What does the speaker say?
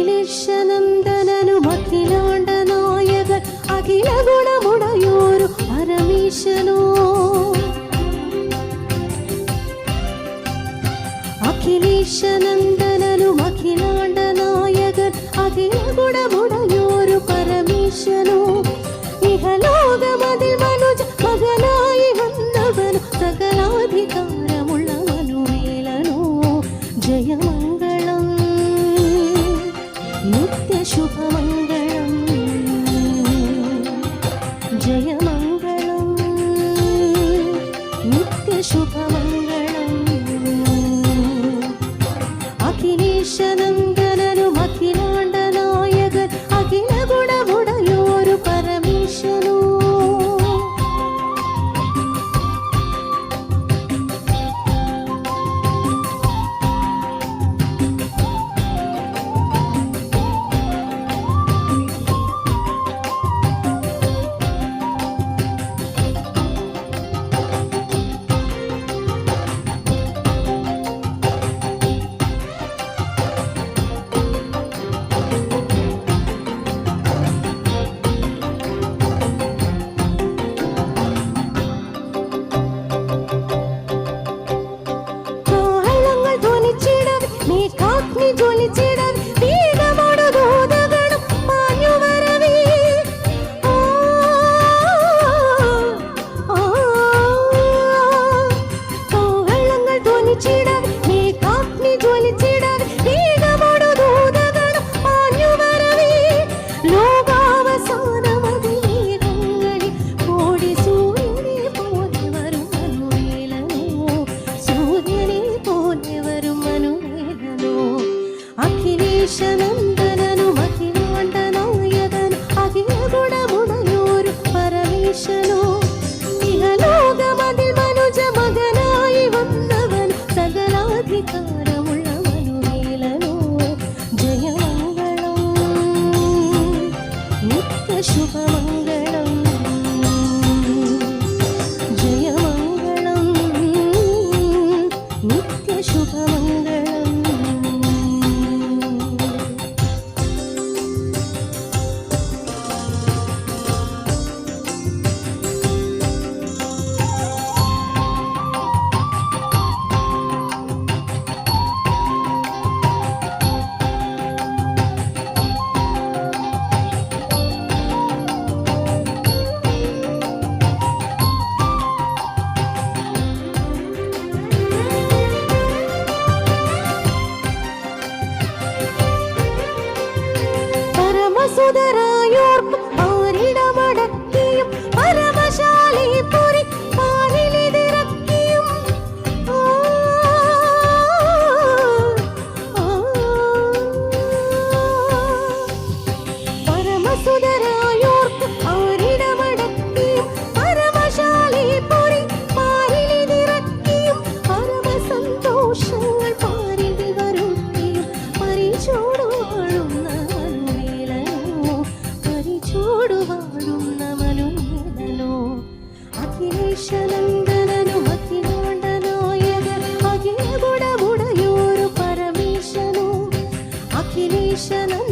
അഖിലേശനന്ദനും അഖിലാണ്ട നായകൻ അഖില ഗുണ ദേശനന്ദനു മഹിമാണ്ടനായകനു അഖിലഗുണമുടയൂരു പരമേശനോ ഇഹലോകമതിൽ മനുജ മകനായി വന്നവൻ സകലാധികാരമുള്ള മനുവേലനോ ജയമംഗളം നിത്യശുഭമ உதரா 谢谢能。